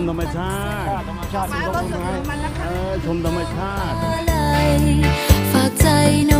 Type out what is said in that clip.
มธรรมชาติ ธรรมชาติที่เขาทำให้เออชมธรรมชาติ ฝากใจน้อง